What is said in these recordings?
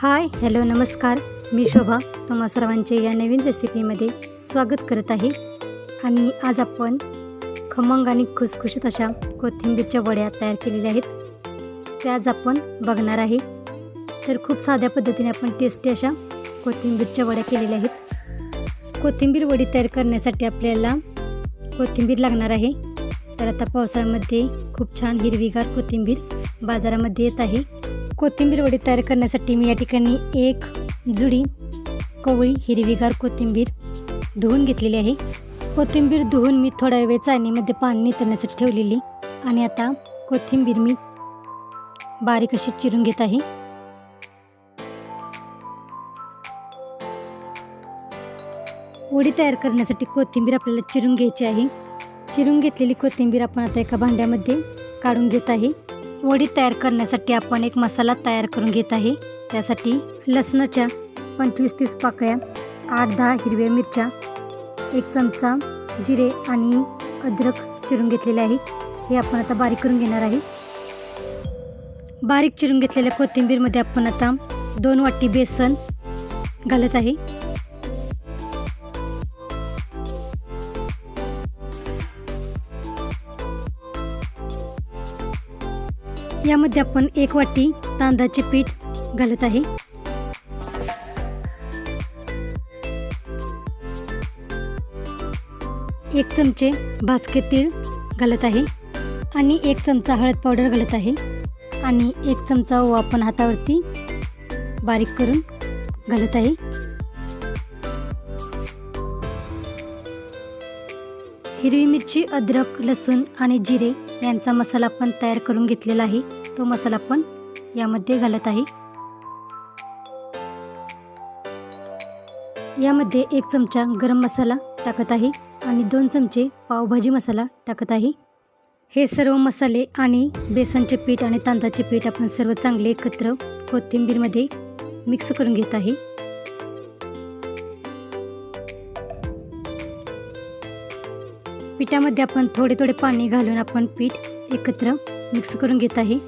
Hi hello नमस्कार. मी शोभा. तुम्हा सर्वांचे या नवीन रेसिपीमध्ये स्वागत करत आहे. आणि आज आपण खमंग आणि खुसखुशीत अशा कोथिंबीरच्या वड्या तयार केलेल्या आहेत. त्या आज आपण बघणार आहे. तर खूप साध्या पद्धतीने आपण टेस्टी अशा कोथिंबीरच्या वड्या केलेल्या आहेत. कोथिंबीर वडी तयार करण्यासाठी आपल्याला कोथिंबीर लागणार आहे. तर आता पावसाळ्यामध्ये खूप छान हिरवीगार कोथिंबीर बाजारामध्ये येत आहे. कोथिंबीर वडी तयार करण्यासाठी मी या ठिकाणी एक जुडी कवळी हिरवीगार कोथिंबीर धुवून घेतलेली आहे. कोथिंबीर धुवून मी थोड्या वेळ चाळणीमध्ये पाणी नितरण्यासाठी ठेवलेली. आणि आता कोथिंबीर मी बारीक अशी चिरून घेत आहे. वडी तयार करण्यासाठी कोथिंबीर आपल्याला चिरून घ्यायची आहे. चिरून घेतलेली कोथिंबीर आपण आता एका भांड्यामध्ये काढून घेत आहे. वडी तयार करण्यासाठी आपण एक मसाला तयार करून घेत आहे. त्यासाठी लसणाच्या पंचवीस तीस पाकळ्या आठ दहा हिरव्या मिरच्या एक चमचा जिरे आणि अद्रक चिरून घेतलेले आहे. हे आपण आता बारीक करून घेणार आहे. बारीक चिरून घेतलेल्या कोथिंबीरमध्ये आपण आता दोन वाटी बेसन घालत आहे. यामध्ये आपण एक वाटी तांदळाचे पीठ घालत आहे. एक चमचे भाजके तीळ घालत आहे आणि एक चमचा हळद पावडर घालत आहे आणि एक चमचा ओवा आपण हातावरती बारीक करून घालत आहे. हिरवी मिरची अद्रक लसूण आणि जिरे यांचा मसाला आपण तयार करून घेतलेला आहे. तो मसाला पण यामध्ये घालत आहे. यामध्ये एक चमचा गरम मसाला टाकत आहे आणि दोन चमचे पावभाजी मसाला टाकत आहे. हे सर्व मसाले आणि बेसनचे पीठ आणि तांदळाचे पीठ आपण सर्व चांगले एकत्र कोथिंबीरमध्ये मिक्स करून घेत आहे. पिठामध्ये आपण थोडे थोडे पाणी घालून आपण पीठ एकत्र मिक्स करून घेत आहे.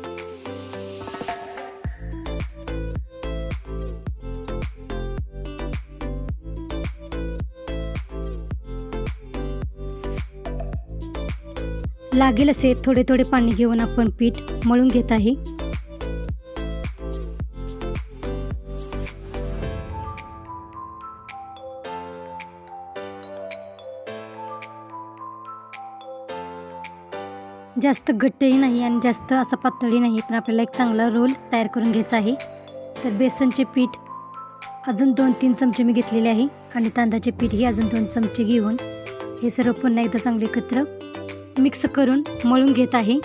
लागेल असे थोडे थोडे पाणी घेऊन आपण पीठ मळून घेत आहे. जास्त घट्टही नाही आणि जास्त असा पातळी नाही पण आपल्याला एक चांगला रोल तयार करून घ्यायचा आहे. तर बेसनचे पीठ अजून दोन तीन चमचे मी घेतलेले आहे आणि तांदळाचे पीठही अजून दोन चमचे घेऊन हे सर्व पुन्हा एकदा चांगले एकत्र मिक्स करून मळून घेत आहे.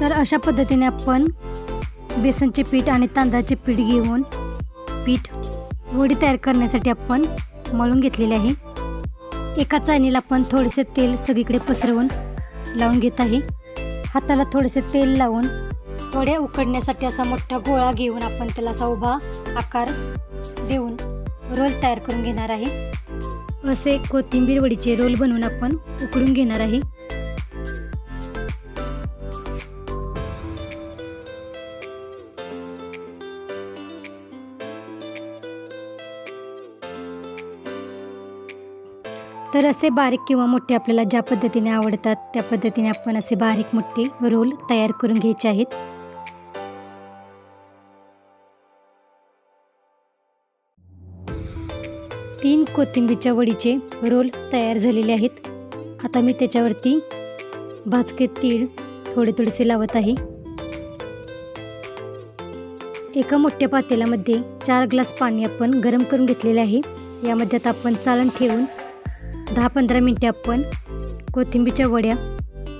तर अशा पद्धतीने आपण बेसनचे पीठ आणि तांदळाचे पीठ घेऊन पीठ वडी तयार करण्यासाठी आपण मळून घेतलेले आहे. एका चाळणीला आपण थोडेसे तेल सगळीकडे पसरवून लावून घेत आहे. हाताला थोडेसे तेल लावून थोड्या उकडण्यासाठी असा मोठा गोळा घेऊन आपण त्याला असा उभा आकार देऊन रोल तयार करून घेणार आहे. असे कोथिंबीर वडीचे रोल बनवून आपण उकडून घेणार आहे. तर असे बारीक किंवा मोठे आपल्याला ज्या पद्धतीने आवडतात त्या पद्धतीने आपण असे बारीक मोठे रोल तयार करून घ्यायचे आहेत. तीन कोथिंबीरच्या वडीचे रोल तयार झालेले आहेत. आता मी त्याच्यावरती भाजके तीळ थोडे थोडेसे लावत आहे. एका मोठ्या पातेल्यामध्ये चार ग्लास पाणी आपण गरम करून घेतलेले आहे. यामध्ये आता आपण चालण ठेवून दहा पंधरा मिनटे आपण कोथिंबीरच्या वड्या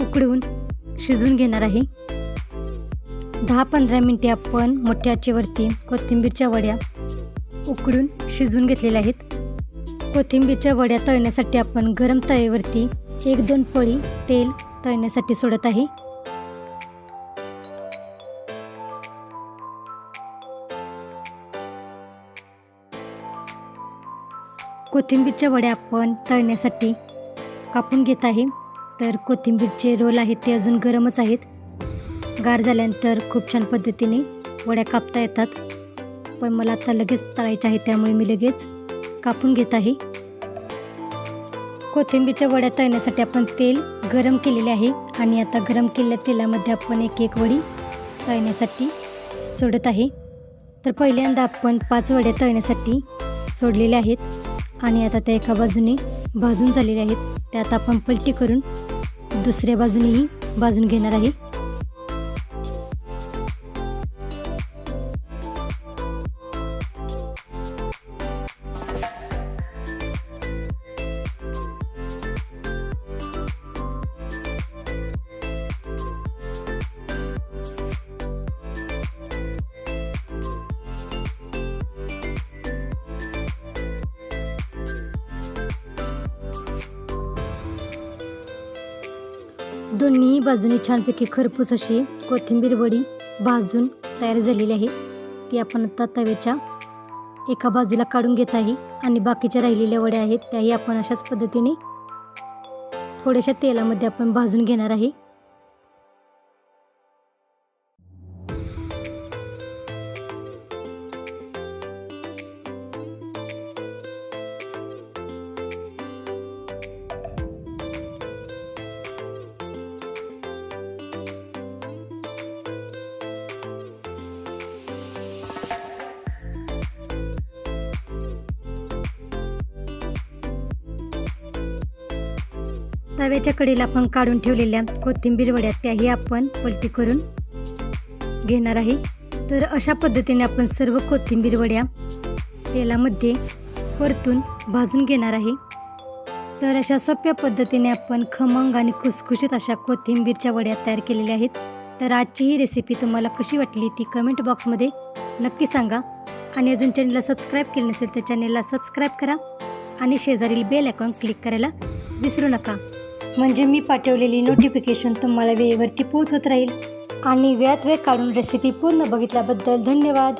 उकडवून शिजवून घेणार आहे. दहा पंधरा मिनटे आपण मोठ्या आचेवरती कोथिंबीरच्या वड्या उकडून शिजवून घेतलेल्या आहेत. कोथिंबीरच्या वड्या तळण्यासाठी आपण गरम तळेवरती एक दोन पळी तेल तळण्यासाठी सोडत आहे. कोथिंबीरच्या वड्या आपण तळण्यासाठी कापून घेत आहे. तर कोथिंबीरचे रोल आहेत ते अजून गरमच आहेत. गार झाल्यानंतर खूप छान पद्धतीने वड्या कापता येतात. पण मला आता लगेच तळायच्या आहे त्यामुळे मी लगेच कापून घेत आहे. कोथिंबीरच्या वड्या तळण्यासाठी आपण तेल गरम केलेले आहे आणि आता गरम केलेल्या तेलामध्ये आपण एक एक वडी तळण्यासाठी सोडत आहे. तर पहिल्यांदा आपण पाच वड्या तळण्यासाठी सोडलेल्या आहेत. आणि आता त्या एका बाजूने भाजून झालेल्या आहेत. त्यात आपण पलटी करून दुसऱ्या बाजूनेही भाजून घेणार आहे. दोन्ही बाजूनी छानपैकी खरपूस अशी कोथिंबीर वडी भाजून तयार झालेली आहे. ती आपण आता तव्याच्या एका बाजूला काढून घेत आहे आणि बाकीच्या राहिलेल्या वड्या आहेत त्याही आपण अशाच पद्धतीने थोड्याशा तेलामध्ये आपण भाजून घेणार आहे. तव्याच्या कडेला आपण काढून ठेवलेल्या कोथिंबीर वड्या त्याही आपण पलटी करून घेणार आहे. तर अशा पद्धतीने आपण सर्व कोथिंबीर वड्या तेलामध्ये परतून भाजून घेणार आहे. तर अशा सोप्या पद्धतीने आपण खमंग आणि खुसखुशीत अशा कोथिंबीरच्या वड्या तयार केलेल्या आहेत. तर आजची ही रेसिपी तुम्हाला कशी वाटली ती कमेंट बॉक्समध्ये नक्की सांगा. आणि अजून चॅनलला सबस्क्राईब केले नसेल तर चॅनलला सबस्क्राईब करा. आणि शेजारील बेल आयकॉन क्लिक करायला विसरू नका. म्हणजे मी पाठवलेली नोटिफिकेशन तुम्हाला वेळेवरती पोहोचत राहील. आणि वेळात वेळ काढून रेसिपी पूर्ण बघितल्याबद्दल धन्यवाद.